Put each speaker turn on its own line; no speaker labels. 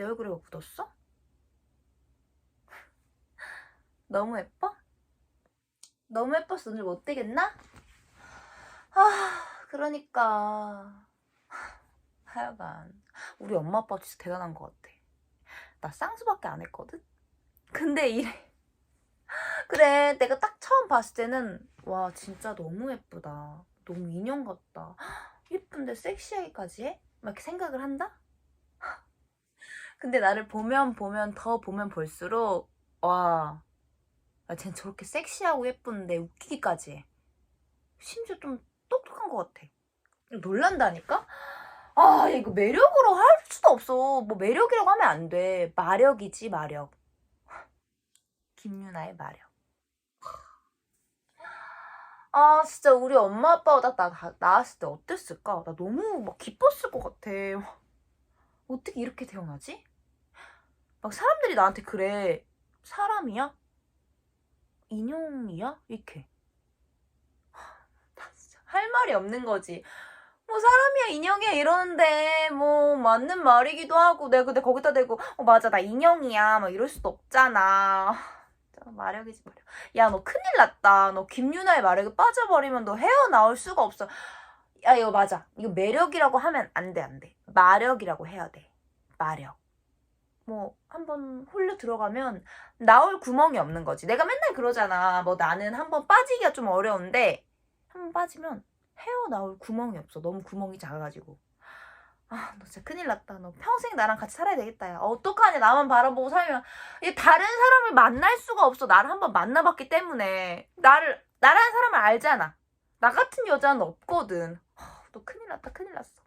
내 얼굴에 뭐 묻었어? 너무 예뻐? 너무 예뻐서 눈을 못 뜨겠나? 아, 그러니까. 하여간, 우리 엄마 아빠 진짜 대단한 것 같아. 나 쌍수밖에 안 했거든? 근데 이래. 그래, 내가 딱 처음 봤을 때는, 와, 진짜 너무 예쁘다. 너무 인형 같다. 예쁜데 섹시하기까지 해? 막 이렇게 생각을 한다? 근데 나를 보면 보면 더 보면 볼수록, 와, 아, 쟨 저렇게 섹시하고 예쁜데 웃기기까지 해. 심지어 좀 똑똑한 것 같아. 놀란다니까? 아, 야, 이거 매력으로 할 수도 없어. 뭐 매력이라고 하면 안 돼. 마력이지, 마력. 김유나의 마력. 아, 진짜 우리 엄마 아빠가 딱 나, 나왔을 때 어땠을까? 나 너무 막 기뻤을 것 같아. 어떻게 이렇게 태어나지? 막 사람들이 나한테 그래. 사람이야? 인형이야? 이렇게. 나 진짜 할 말이 없는 거지. 뭐 사람이야 인형이야 이러는데 뭐 맞는 말이기도 하고 내가 근데 거기다 대고 어 맞아 나 인형이야 막 이럴 수도 없잖아. 마력이지 마력. 야 너 큰일 났다. 너 김유나의 마력에 빠져버리면 너 헤어나올 수가 없어. 야 이거 맞아. 이거 매력이라고 하면 안 돼 안 돼. 마력이라고 해야 돼. 마력. 뭐 한번 홀려 들어가면 나올 구멍이 없는 거지. 내가 맨날 그러잖아. 뭐 나는 한번 빠지기가 좀 어려운데 한번 빠지면 헤어 나올 구멍이 없어. 너무 구멍이 작아가지고. 아, 너 진짜 큰일 났다. 너 평생 나랑 같이 살아야 되겠다. 야. 어떡하냐. 나만 바라보고 살면. 이게 다른 사람을 만날 수가 없어. 나를 한번 만나봤기 때문에. 나를, 나라는 사람을 알잖아. 나 같은 여자는 없거든. 하, 너 큰일 났다. 큰일 났어.